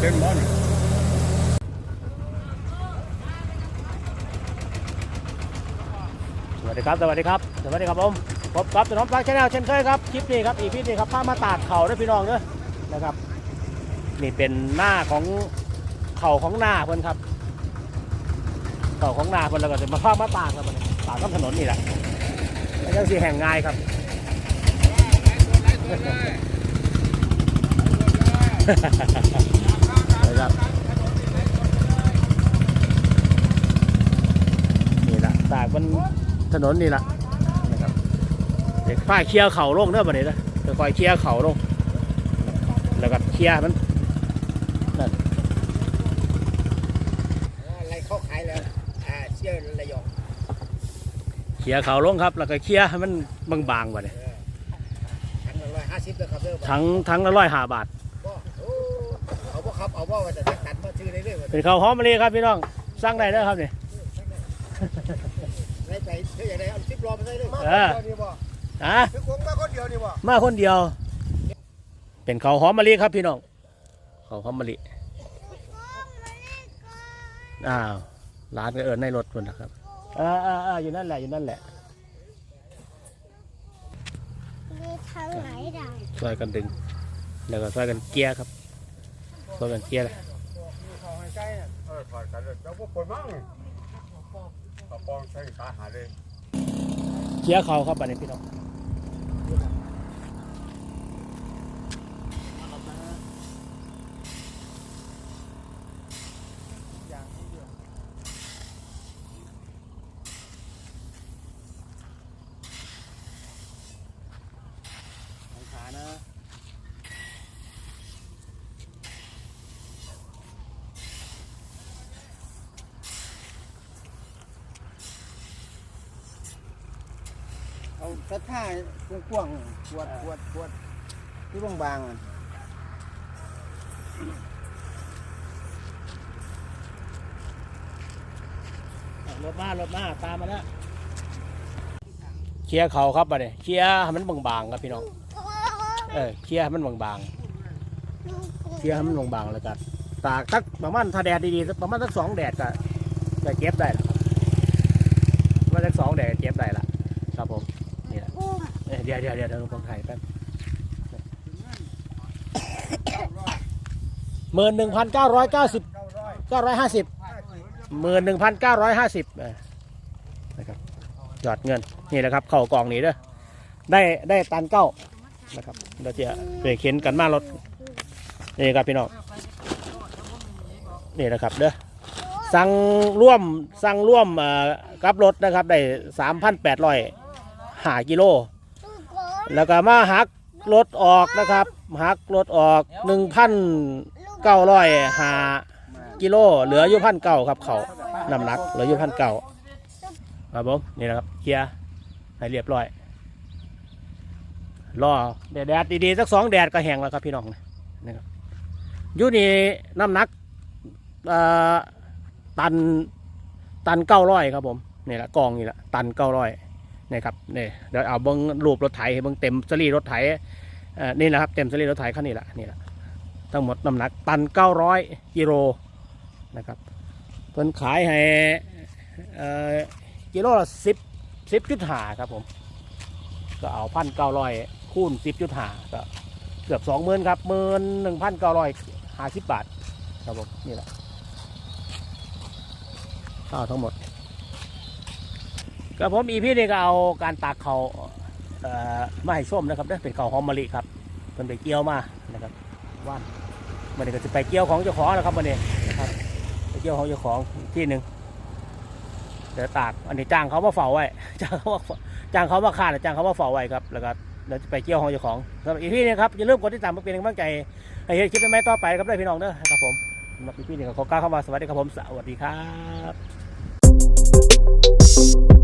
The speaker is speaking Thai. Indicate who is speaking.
Speaker 1: เต็มบ้าสวัสดีครับ สวัสดีครับ สวัสดีครับผมพบกับน้องปลาชาแนลเช่นเคยครับคลิปนี้ครับอีพีนี้ครับภาพมาตาดเข่าด้วยพี่น้องเนอะนะครับ นี่เป็นหน้าของเข่าของหน้าเพนครับเข่าของหน้าเพนแล้วก็จะมาภาพมาตาดครับมันตาดข้ามถนนนี่แหละแล้วก็สีแห่งง่ายครับ ตากบนถนนนี่แหละนะครับเด็กฝ้าเคลียร์เข่าลงเด้อบัดนี้นะค่อยๆเคลียร์เข่าลง แล้วก็เคลียร์มัน
Speaker 2: อะไรเขาขายแล้วอ่าเชื่อระยอง
Speaker 1: เคลียร์เข่าลงครับ แล้วก็เคลียร์ให้มันบางๆบัดนี้
Speaker 2: ทั้งละร้อยห้าสิบเลยครับเด้อ
Speaker 1: ทั้งทั้งละร้อยห้าบาท
Speaker 2: บ่โอ้เอาบ่ครับเอาบ่ว่าจะตัดมาชื่อได้เลยว่า
Speaker 1: เป็นข้าวหอมมะลิครับพี่น้องสั่งได้เด้อครับนี่
Speaker 2: ไร ไปเธออย่างไรเอาสิบล้อมาใส่เลย
Speaker 1: เออ
Speaker 2: นี่บ่
Speaker 1: อะ
Speaker 2: คือคงมาคนเดียวนี่บ่
Speaker 1: มาคนเดียว เป็นข้าวหอมมะลิครับพี่น้องข้าวหอมมะลิอ้าวร้านก็เอิญในรถคนนะครับอ่าอ่าอ่าอยู่นั่นแหละอยู่นั่นแหละ
Speaker 3: มีทางไหนด่าง
Speaker 1: ช่วยกันดึง แล้วก็ช่วยกันเกียร์ครับช่วยกันเกียร์เลย
Speaker 2: เขาให้ใกล้น่ะเออถอดกันเลยเจ้าพวกคนมั่ง กระปองใส่ขาหาเลย
Speaker 1: เกียร์เขาครับบัดนี้พี่น้องขานะ
Speaker 2: เอาสัดท่ากว้างๆปวดปวดปวดที่บางๆอะ
Speaker 1: รถมารถมาตามมาแล้วเคลียร์เขาครับบัดนี้เคลียร์ให้มันบางๆครับพี่น้องเออเคลียร์ให้มันบางๆเคลียร์ให้มันบางๆแล้วก็ตากสักประมาณถ้าแดดดีๆประมาณสักสองแดดก็จะเก็บได้แล้วครับประมาณสักสองแดดเก็บได้ละครับผม นี่แหละเอ้ยเดี๋ยวเดี๋ยวเดี๋ยวเดี๋ยวผมถ่ายแป๊บหมื่นหนึ่งพันเก้าร้อยเก้าสิบ
Speaker 2: เก้าร้อย
Speaker 1: ห้าสิบ
Speaker 2: ห้าสิบ
Speaker 1: หมื่นหนึ่งพันเก้าร้อยห้าสิบนะครับยอดเงินนี่แหละครับ เข่ากล่องนี้เด้อได้ได้ตันเก้านะครับเราจะไปเข็นกันมารถนี่ครับพี่น้องนี่นะครับเด้อสั่งร่วมสั่งร่วมกับรถนะครับได้สามพันแปดร้อย หากิโล แล้วก็มาหักรถออกนะครับหักรถออกหนึ่งพันเก้าร้อยหากิโล เหลืออยู่พันเก้าครับเขาน้ำหนักเหลืออยู่พันเก้าครับผมนี่นะครับเคลียร์ให้เรียบร้อยรอแดดแดดดีๆสักสองแดดก็แห้งแล้วครับพี่น้องนะครับอยูนี่น้ำหนักตันตันเก้าร้อยครับผมนี่แหละกองนี่แหละตันเก้าร้อย นี่ครับนี่เดี๋ยวเอาเบิ้งรูปรถไถเบิ้งเต็มสรีรถไถเอ่อนี่นะครับเต็มสรีรถไถคันนี้แหละนี่แหละทั้งหมดน้ำหนักตัน900กิโลนะครับเพิ่นขายให้เอ่อกิโลละสิบสิบจุดหาครับผมก็เอาพันเก้าร้อยคูณสิบจุดหาก็เกือบสองหมื่นครับหมื่นหนึ่งพันเก้าร้อยห้าสิบบาทครับผมนี่แหละข้าวทั้งหมด กับผมอีพี่นี่ก็เอาการตากเขาเอ่อมาให้ส้มนะครับเนี่ยเป็นเขาหอมมะลิครับเป็นไปเกี่ยวมานะครับว่านมันนี้ก็จะไปเกี่ยวของเจ้าของนะครับวันนี้นะครับไปเกี่ยวของเจ้าของที่หนึ่งเดี๋ยวตากอันนี้จ้างเขามาเฝ้าไว้จ้างเขามาจ้างเขามาฆ่าหรือจ้างเขามาเฝ้าไว้ครับแล้วก็เดี๋ยวจะไปเกี่ยวของเจ้าของสำหรับอีพี่นี่ครับอย่าลืมกดติดตามมาเป็นกำลังใจให้เห็นคลิปใหม่ต่อไปครับด้พี่น้องเด้อครับผมสำหรับอีพี่นี่ก็ขอกล่าวคำว่าสวัสดีครับผมสวัสดีครับ